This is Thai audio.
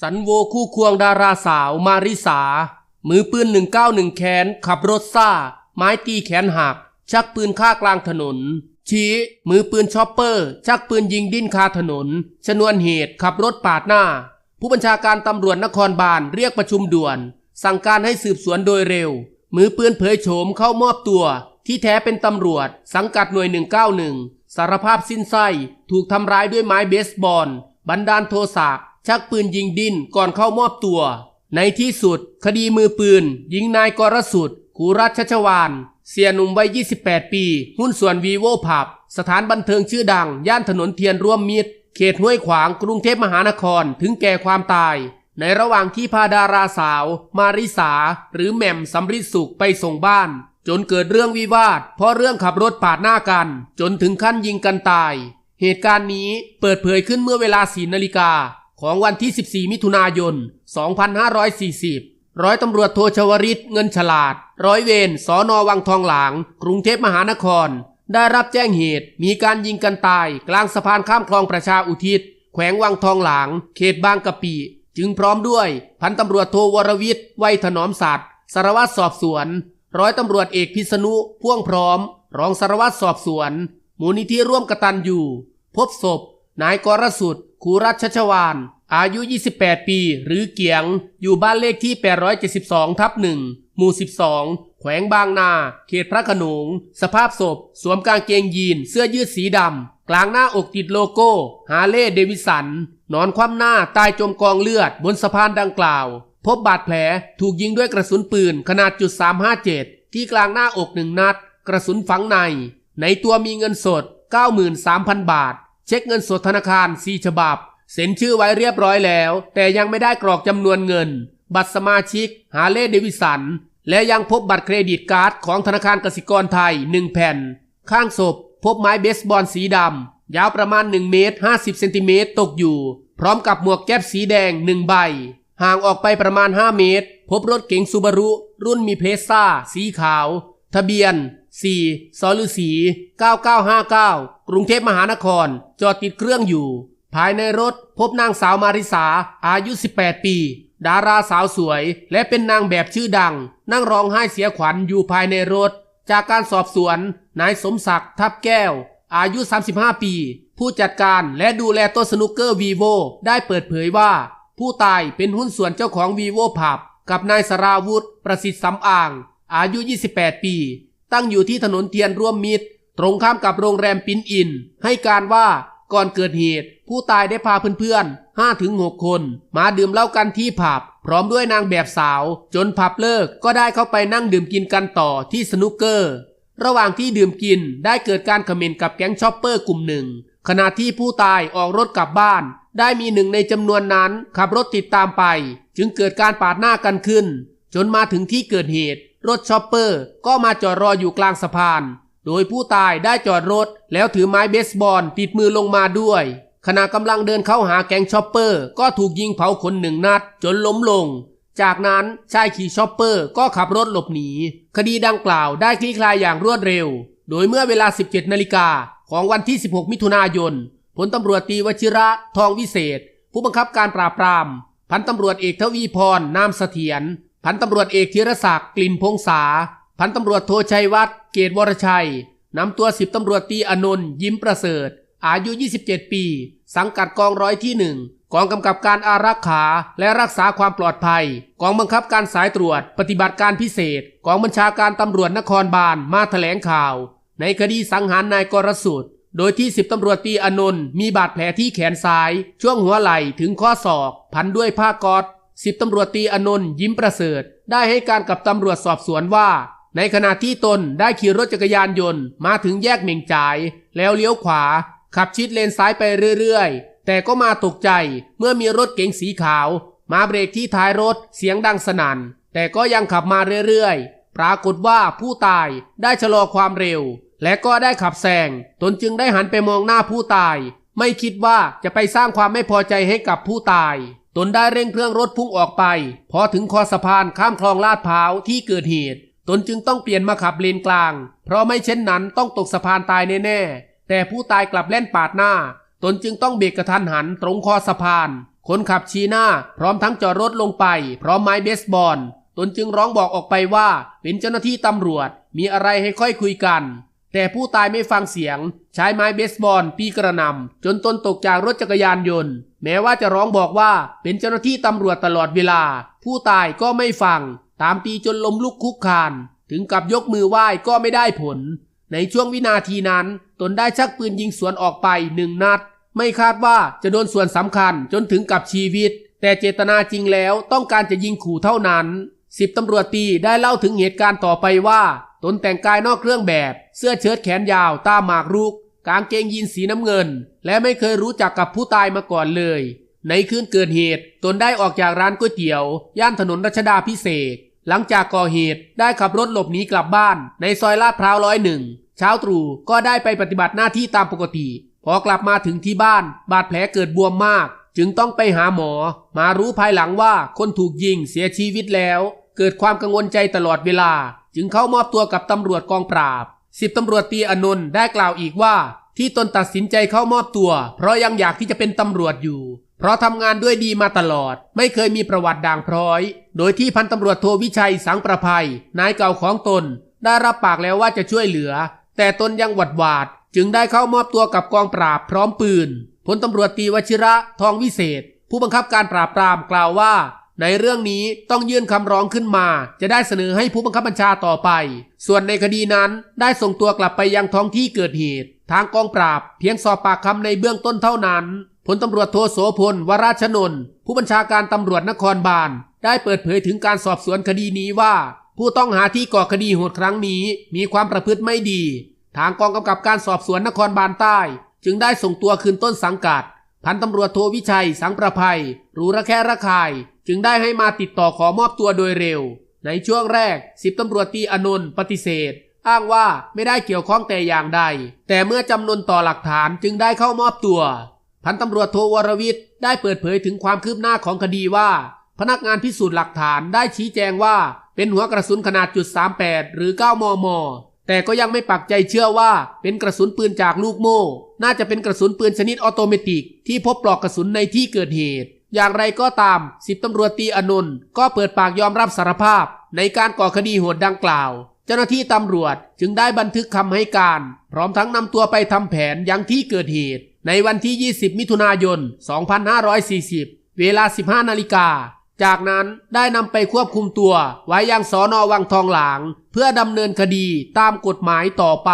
สันโวคู่ควงดาราสาวมาริสา มือปืน 191 แขน ขับรถซ่า ไม้ตีแขนหัก ชักปืนฆ่ากลางถนน ชี้ มือปืนชอปเปอร์ ชักปืนยิงดิ้นคาถนน ชนวนเหตุขับรถปาดหน้า ผู้บัญชาการตำรวจนครบาลเรียกประชุมด่วน สั่งการให้สืบสวนโดยเร็ว มือปืนเผยโฉมเข้ามอบตัว ที่แท้เป็นตำรวจ สังกัดหน่วย 191 สารภาพสิ้นไส้ ถูกทำร้ายด้วยไม้เบสบอล บันดาลโทสะ ชักปืนยิงดินก่อนเข้ามอบตัว ในที่สุด คดีมือปืน ยิงนายกรสุดขูรัชชัชวาน เสียหนุ่มวัย 28 ปี หุ้นส่วนวีโวผับ สถานบันเทิงชื่อดัง ย่านถนนเทียนร่วมมิตร เขตห้วยขวางกรุงเทพมหานครถึงแก่ความตาย ในระหว่างที่พาดาราสาว มาริสา หรือแหม่มสำริดสุขไปส่งบ้าน จนเกิดเรื่องวิวาท เพราะเรื่องขับรถปาดหน้ากัน จนถึงขั้นยิงกันตาย เหตุการณ์นี้เปิดเผยขึ้นเมื่อเวลาสีนาฬิกา ของวันที่ 14 มิถุนายน 2540 ร้อยตำรวจโทชวริตเงินฉลาด ร้อยเวรสอนอวังทองหลาง กรุงเทพมหานคร ได้รับแจ้งเหตุมีการยิงกันตายกลางสะพานข้ามคลองประชาอุทิศ แขวงวังทองหลาง เขตบางกะปิ จึงพร้อมด้วย พันตำรวจโทวรวิทย์ไวยถนอมสัตว์สารวัตรสอบสวน ร้อยตำรวจเอกพิษณุพ่วงพร้อม รองสารวัตรสอบสวนมูลนิธิร่วมกตันอยู่ พบศพ นายกรสุดขูรัชชวาน อายุ 28 ปี หรือเกียง อยู่บ้านเลขที่ 872 ทับหนึ่งหมู่ 12 แขวงบางนา เขตพระขนง สภาพศพ สวมกางเกงยีน เสื้อยืดสีดำ กลางหน้าอกติดโลโก้ ฮาเล่เดวิสัน นอนคว่ำหน้าตายจมกองเลือดบนสะพานดังกล่าว พบบาดแผลถูกยิงด้วยกระสุนปืนขนาดจุด357 ที่กลางหน้าอกหนึ่งนัด กระสุนฝังใน ในตัวมีเงินสด 93,000 บาท เช็คเงินสดธนาคาร 4 ฉบับ เซ็นชื่อไว้เรียบร้อยแล้ว แต่ยังไม่ได้กรอกจำนวนเงิน บัตรสมาชิก หาเล่เดวิสัน และยังพบบัตรเครดิตการ์ดของธนาคารกสิกรไทย 1 แผ่น ข้างศพ พบไม้เบสบอลสีดำ ยาวประมาณ 1 เมตร 50 เซนติเมตรตกอยู่ พร้อมกับหมวกแก๊ปสีแดง1ใบ ห่างออกไปประมาณ 5 เมตร พบรถเก๋งซูบารุ รุ่นมีเพรสซ่า สีขาว ทะเบียน 4สอฤษี 9959 กรุงเทพมหานคร จอดติดเครื่องอยู่ ภายในรถพบนางสาวมาริสาอายุ 18 ปี ดาราสาวสวย และเป็นนางแบบชื่อดัง นั่งร้องไห้เสียขวัญอยู่ภายในรถ จากการสอบสวน นายสมศักดิ์ทับแก้ว อายุ 35 ปี ผู้จัดการและดูแลโต๊ะสนุกเกอร์วีโวได้เปิดเผยว่า ผู้ตายเป็นหุ้นส่วนเจ้าของวีโวผับกับนายสราวุธ ประสิทธิ์สำอาง อายุ 28 ปี ตั้งอยู่ที่ถนนเทียนร่วมมิตร ตรงข้ามกับโรงแรมปินอิน ให้การว่า ก่อนเกิดเหตุ ผู้ตายได้พาเพื่อนๆ5ถึง6คน มาดื่มเหล้ากันที่ผับ พร้อมด้วยนางแบบสาว จนผับเลิกก็ได้เข้าไปนั่งดื่มกินกันต่อที่สนุกเกอร์ ระหว่างที่ดื่มกินได้เกิดการขม่นกับแก๊งชอปเปอร์กลุ่มหนึ่ง ขณะที่ผู้ตายออกรถกลับบ้าน ได้มีหนึ่งในจำนวนนั้นขับรถติดตามไป จึงเกิดการปาดหน้ากันขึ้น จนมาถึงที่เกิดเหตุ รถชอปเปอร์ก็มาจอดรออยู่กลางสะพาน โดยผู้ตายได้จอดรถ แล้วถือไม้เบสบอลติดมือลงมาด้วย ขณะกำลังเดินเข้าหาแก๊งชอปเปอร์ ก็ถูกยิงเผาขนหนึ่งนัด จนล้มลง จากนั้นชายขี่ชอปเปอร์ก็ขับรถหลบหนี คดีดังกล่าวได้คลี่คลายอย่างรวดเร็ว โดยเมื่อเวลา 17 นาฬิกาของวันที่ 16 มิถุนายนพลตำรวจตีวชิระทองวิเศษ ผู้บังคับการปราบปราม พันตำรวจเอกทวีพรนามเสถียรพันตำรวจเอกธีรศักดิ์กลิ่นพงษา พันตำรวจโทชัยวัฒน์เกตวรชัยนำตัวสิบตำรวจตีอนนท์ยิ้มประเสริฐ อายุ 27 ปี สังกัดกองร้อยที่หนึ่งกองกำกับการอารักขาและรักษาความปลอดภัย กองบังคับการสายตรวจ ปฏิบัติการพิเศษ กองบัญชาการตำรวจนครบาลมาแถลงข่าว ในคดีสังหารนายกรสุดโดยที่สิบตำรวจตีอนนท์มีบาดแผลที่แขนซ้าย ช่วงหัวไหล่ถึงข้อศอก พันด้วยผ้ากอซสิบตำรวจตีอนนท์ยิ้มประเสริฐ ได้ให้การกับตำรวจสอบสวนว่า ในขณะที่ตนได้ขี่รถจักรยานยนต์มาถึงแยกเหม่งจ่าย แล้วเลี้ยวขวา ขับชิดเลนซ้ายไปเรื่อยๆ แต่ก็มาตกใจเมื่อมีรถเก๋งสีขาว มาเบรกที่ท้ายรถเสียงดังสนั่น แต่ก็ยังขับมาเรื่อยๆ ปรากฏว่าผู้ตายได้ชะลอความเร็ว และก็ได้ขับแซงตนจึงได้หันไปมองหน้าผู้ตาย ไม่คิดว่าจะไปสร้างความไม่พอใจให้กับผู้ตายตนได้เร่งเครื่องรถพุ่งออกไป พอถึงคอสะพานข้ามคลองลาดพร้าวที่เกิดเหตุ ตนจึงต้องเปลี่ยนมาขับเลนกลาง เพราะไม่เช่นนั้นต้องตกสะพานตายแน่ๆ แต่ผู้ตายกลับเล่นปาดหน้า ตนจึงต้องเบรกกระทันหันตรงคอสะพาน คนขับชี้หน้า พร้อมทั้งจอดรถลงไป พร้อมไม้เบสบอล ตนจึงร้องบอกออกไปว่า เป็นเจ้าหน้าที่ตำรวจ มีอะไรให้ค่อยคุยกัน แต่ผู้ตายไม่ฟังเสียง ใช้ไม้เบสบอลตีกระนำจนตนตกจากรถจักรยานยนต์ แม้ว่าจะร้องบอกว่าเป็นเจ้าหน้าที่ตำรวจตลอดเวลา ผู้ตายก็ไม่ฟัง ตามตีจนลมลุกคุกคาน ถึงกับยกมือไหว้ก็ไม่ได้ผล ในช่วงวินาทีนั้น ตนได้ชักปืนยิงสวนออกไปหนึ่งนัด ไม่คาดว่าจะโดนส่วนสำคัญจนถึงกับชีวิต แต่เจตนาจริงแล้วต้องการจะยิงขู่เท่านั้นสิบตำรวจตีได้เล่าถึงเหตุการณ์ต่อไปว่า ตนแต่งกายนอกเครื่องแบบ เสื้อเชิ้ตแขนยาวตาหมากรุก กางเกงยีนสีน้ำเงิน และไม่เคยรู้จักกับผู้ตายมาก่อนเลย ในคืนเกิดเหตุตนได้ออกจากร้านก๋วยเตี๋ยว ย่านถนนรัชดาพิเศษ หลังจากก่อเหตุได้ขับรถหลบหนีกลับบ้าน ในซอยลาดพร้าวร้อยหนึ่งเช้าตรู่ก็ได้ไปปฏิบัติหน้าที่ตามปกติ พอกลับมาถึงที่บ้าน บาดแผลเกิดบวมมาก จึงต้องไปหาหมอ มารู้ภายหลังว่าคนถูกยิงเสียชีวิตแล้ว เกิดความกังวลใจตลอดเวลา จึงเข้ามอบตัวกับตำรวจกองปราบสิบตำรวจตีอนนท์ได้กล่าวอีกว่า ที่ตนตัดสินใจเข้ามอบตัว เพราะยังอยากที่จะเป็นตำรวจอยู่ เพราะทำงานด้วยดีมาตลอด ไม่เคยมีประวัติด่างพร้อย โดยที่พันตำรวจโทวิชัยสังประภัย นายเก่าของตน ได้รับปากแล้วว่าจะช่วยเหลือ แต่ตนยังหวัดหวาด จึงได้เข้ามอบตัวกับกองปราบพร้อมปืนพลตำรวจตีวชิระทองวิเศษ ผู้บังคับการปราบปรามกล่าวว่า ในเรื่องนี้ต้องยื่นคำร้องขึ้นมา จะได้เสนอให้ผู้บังคับบัญชาต่อไป ส่วนในคดีนั้นได้ส่งตัวกลับไปยังท้องที่เกิดเหตุ ทางกองปราบเพียงสอบปากคำในเบื้องต้นเท่านั้น พลตำรวจโทโสพลวราชนนท์ผู้บัญชาการตำรวจนครบาล ได้เปิดเผยถึงการสอบสวนคดีนี้ว่า ผู้ต้องหาที่ก่อคดีโหดครั้งนี้ มีความประพฤติไม่ดี ทางกองกำกับการสอบสวนนครบาลใต้ จึงได้ส่งตัวคืนต้นสังกัด พันตำรวจโทวิชัย สังประภัยรู้ระแคะระคาย จึงได้ให้มาติดต่อขอมอบตัวโดยเร็ว ในช่วงแรกสิบตำรวจตีอนนท์ปฏิเสธอ้างว่าไม่ได้เกี่ยวข้องแต่อย่างใด แต่เมื่อจำนวนต่อหลักฐานจึงได้เข้ามอบตัว พันตำรวจโทวรวิทย์ได้เปิดเผยถึงความคืบหน้าของคดีว่า พนักงานพิสูจน์หลักฐานได้ชี้แจงว่า เป็นหัวกระสุนขนาดจุด38หรือ 9 มม แต่ก็ยังไม่ปักใจเชื่อว่าเป็นกระสุนปืนจากลูกโม่ น่าจะเป็นกระสุนปืนชนิดออโตเมติก ที่พบปลอกกระสุนในที่เกิดเหตุ อย่างไรก็ตามสิบตำรวจตีอนนท์ก็เปิดปากยอมรับสารภาพ ในการก่อคดีโหดดังกล่าวเจ้าหน้าที่ตำรวจจึงได้บันทึกคำให้การ พร้อมทั้งนำตัวไปทำแผนยังที่เกิดเหตุ ในวันที่ 20 มิถุนายน 2540 เวลา 15 นาฬิกา จากนั้นได้นำไปควบคุมตัวไว้ยังสอนอวังทองหลาง เพื่อดำเนินคดีตามกฎหมายต่อไป